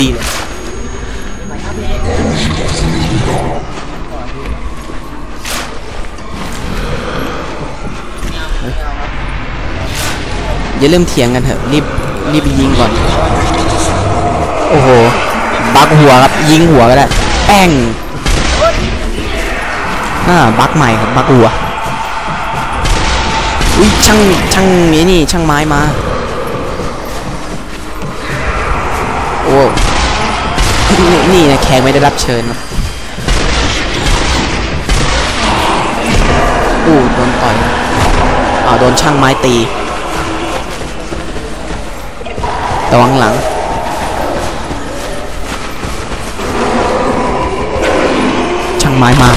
ดีเลยอย่าเริ่มเถียงกันเถอะรีบรีบไปยิงก่อน โอ้โห บักหัวครับ ยิงหัวก็ได้แป้งอ่าบักใหม่ครับบักหัว อุ้ยช่างช่างนี้นี่ช่างไม้มา โอ้ นี่นะแขกไม่ได้รับเชิญครับอู้โดนต่อยอ่าโดนช่างไม้ตีระวังหลังช่างไม้มา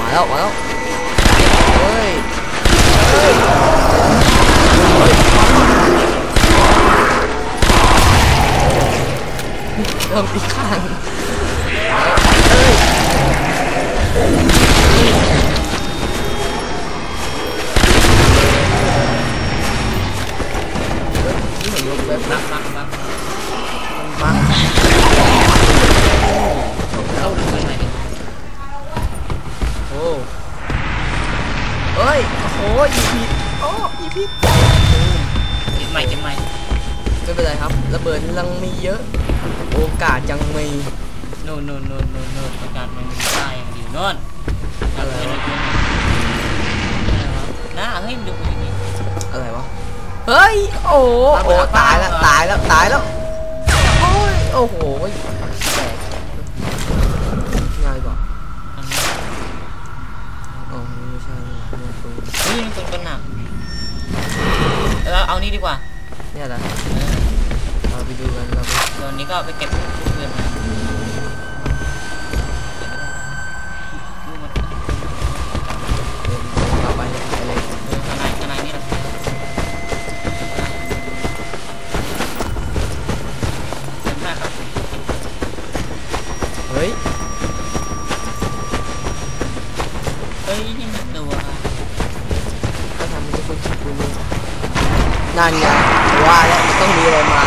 มาแล้วมาแล้ว เริ่มอีกข้างนี่เหมือนยกเว็บนักนักนักมันบักเข้าไปไหนโอ้เอ้ย โอ้โหอีพีโอ้อีพีเก็บใหม่เก็บใหม่ไม่เป็นไรครับ ระเบิดยังมีเยอะ โอกาสยังมีโน่นโน่นโน่นโน่นโน่นประกาศมันมีได้อย่างเดียวโน่นอะไรวะหน้าเฮ้ยดูอย่างนี้อะไรวะเฮ้ยโอ้โหโอ้ตายแล้วตายแล้วตายแล้วโอ้ยโอ้โหแตกง่ายกว่าอันนี้อ๋อไม่ใช่นี่หว่าเนี่ยปืนเฮ้ยมันเป็นกันหนักเราเอานี่ดีกว่าเนี่ยแหละเอ นี้ก็ไปเก็บเพื่อนมาดูมันเดินเราไปไปเลยเออข้างในข้างในนี่แหละเต็มมากครับเฮ้ยเฮ้ยนี่มันตัวก็ทำให้คนคิดดูนี่นั่นไงว่าแล้วต้องมีอะไรมา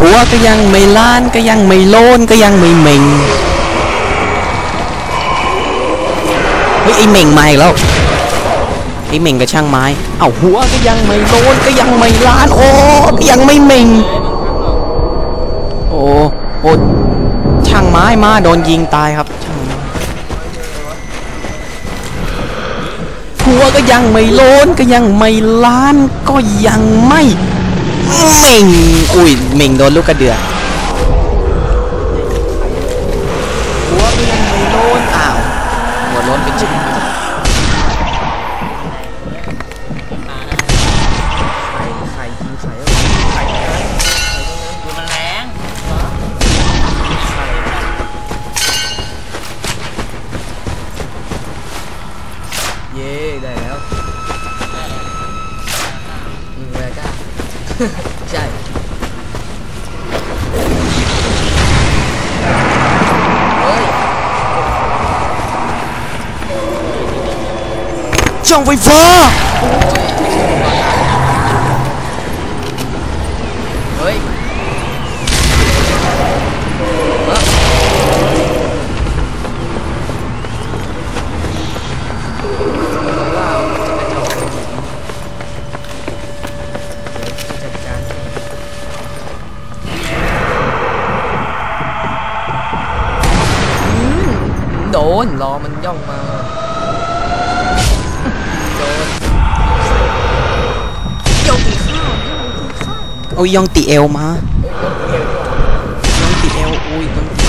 หัวก็ยังไม่ล้านก็ยังไม่โลนก็ยังไม่เหม่งเฮ้ยไอเหม่งมาอีกแล้วไอเหม่งกับช่างไม้เอ้าหัวก็ยังไม่โลนก็ยังไม่ล้านโอ้ก็ยังไม่เหม่งโอ้โอ้ช่างไม้มาโดนยิงตายครับช่างหัวก็ยังไม่โลนก็ยังไม่ล้านก็ยังไม่ เม่งอุ้ยเม่งโดนลูกกระเดือก ช่องไฟฟ้าเเอายองติเอลมาเอ้ยยองตีเอวดีกว่ายองติเอลอุ้ยยองติ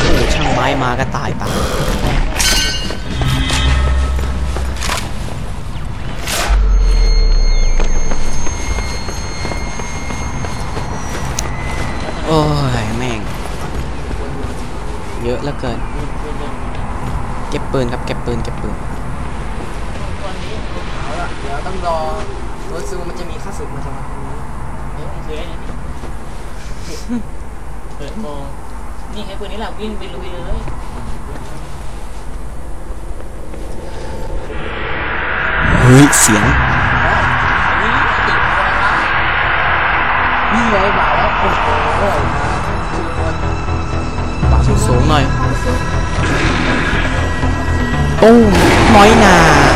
โอ้ช่างไม้มาก็ตายตายโอ้ยแม่ง เยอะเหลือเกิน เก็บปืนครับ เก็บปืน เก็บปืนเอาละเดี๋ยวต้องรอ รถซูมันจะมีค่าศึกมาจากตรงนี้เฮ้ยมันคือไอ้นี่เปิดโปงนี่ให้ปืนนี้แหละวิ่งไปลุยเลยเฮ้ยเสียงนี่ไงมาแล้วโอ้โหโอ้ยปากสูงหน่อยตุ้น้อยนา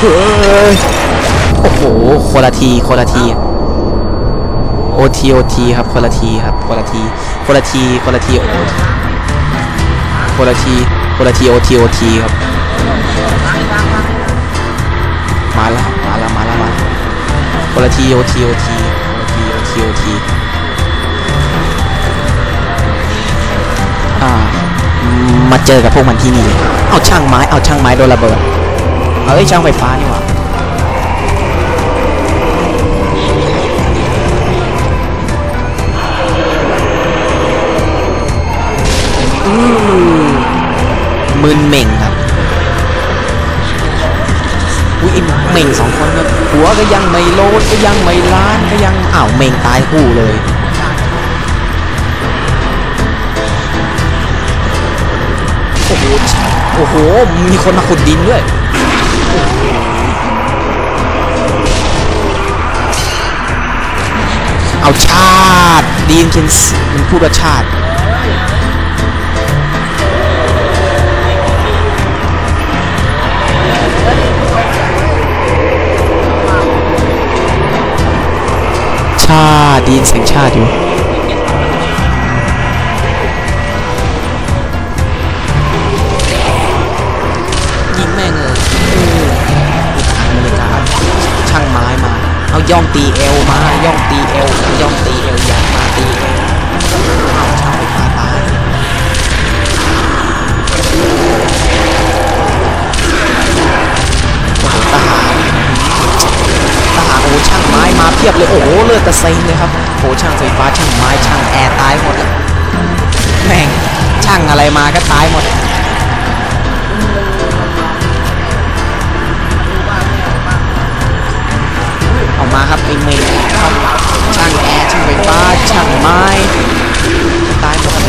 เฮ้ยโอ้โหคนละทีคนละทีโอทีโอทีครับคนละทีครับคนละทีคนละทีคนละทีโอคนละทีคนละทีโอทีโอทีครับ มาแล้วมาแล้วมาแล้วมาคนละทีโอทีโอทีคนละทีโอทีโอทีอ่ามาเจอกับพวกมันที่นี่ เอาช่างไม้ เอาช่างไม้โดนระเบิด เอ้ยช่างไฟฟ้านี่หว่ามึนเหม่งครับอุ้ยเหม่งสองคนครับหัวก็ยังไม่โลดก็ยังไม่ล้านก็ยังอ้าวเหม่งตายคู่เลยโอ้โหโอ้โห มีคนมาขุดดินด้วย เอาชาติดีนเคนสมันพูดว่าชาติชาติดีนเสียงชาติอยู่ เอาย่องตีเอวมาย่องตีเอวย่องตีเอวอยากมาตีเอวเอาช่างไฟฟ้าตายทหารทหารโอ้ช่างไม้มาเพียบเลยโอ้โหเลือดกระเซ็งเลยครับโอ้ช่างไฟฟ้าช่างไม้ช่างแอร์ตายหมดแล้วแม่งช่างอะไรมาก็ตายหมด ออกมาครับไอเมย์ครับช่างแอร์ช่างไฟฟ้าช่างไม้ตายหมด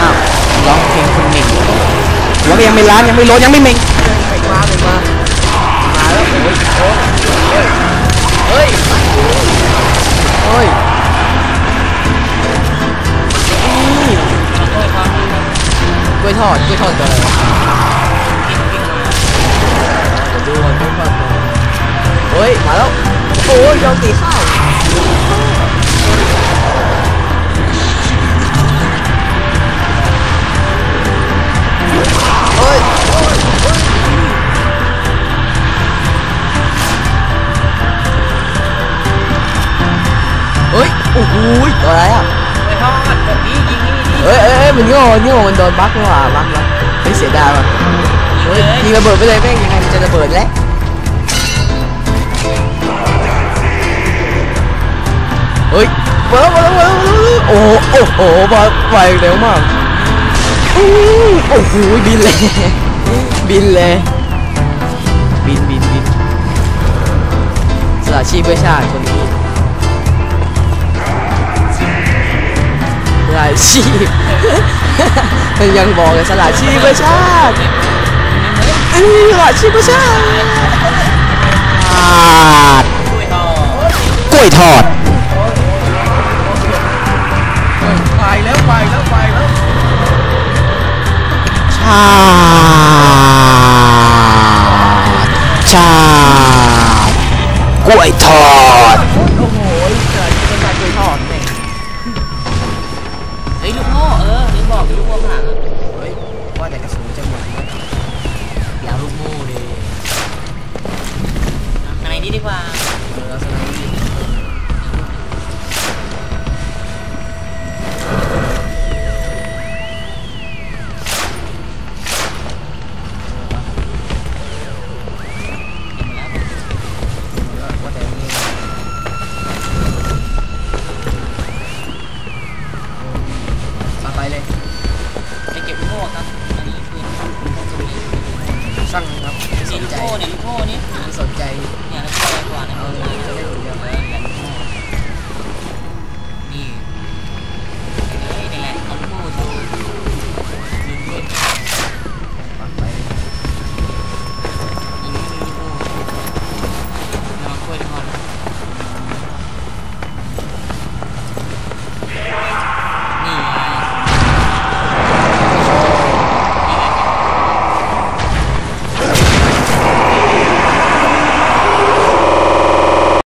อ้าวร้องเพลงคุณเม่งหัวยังไม่ล้านยังไม่ลดยังไม่เม่งไปมาไปมามาแล้วโอ้ยโอ้ยเฮ้ยเฮ้ยกล้วยทอดกล้วยทอดกับอะไรวะเดี๋ยวดูก่อนกล้วยทอดก่อนเฮ้ยมาแล้ว โอ้ยยอมตีข้าวเฮ้ยโอ้ยโอ้ยเฮ้ยโอ้โหตัวอะไรอะไปทอดแบบนี้ เฮ้ยมาแล้วมาแล้วมาแล้วโอ้โหโอ้โหมาไปเร็วมากโอ้โหบินเลยบินเลยบินบินบินสละชีพเพื่อชาติคนนี้สละชีพมันยังบอกเลยสละชีพเพื่อชาติสละชีพเพื่อชาติกล้วยทอด ไปแล้วไเลยไปเก็บลูกโม่ครับ อันนี้คือพวกสวีสั่งครับไม่สนี่นลูกใจโม่เนี่ยลูกโม่นี่ไม่สนใจเนี่ยแล้วก็อะไรกว่าเนี่ยเอาเออจะได้คนเดียวเหรียญ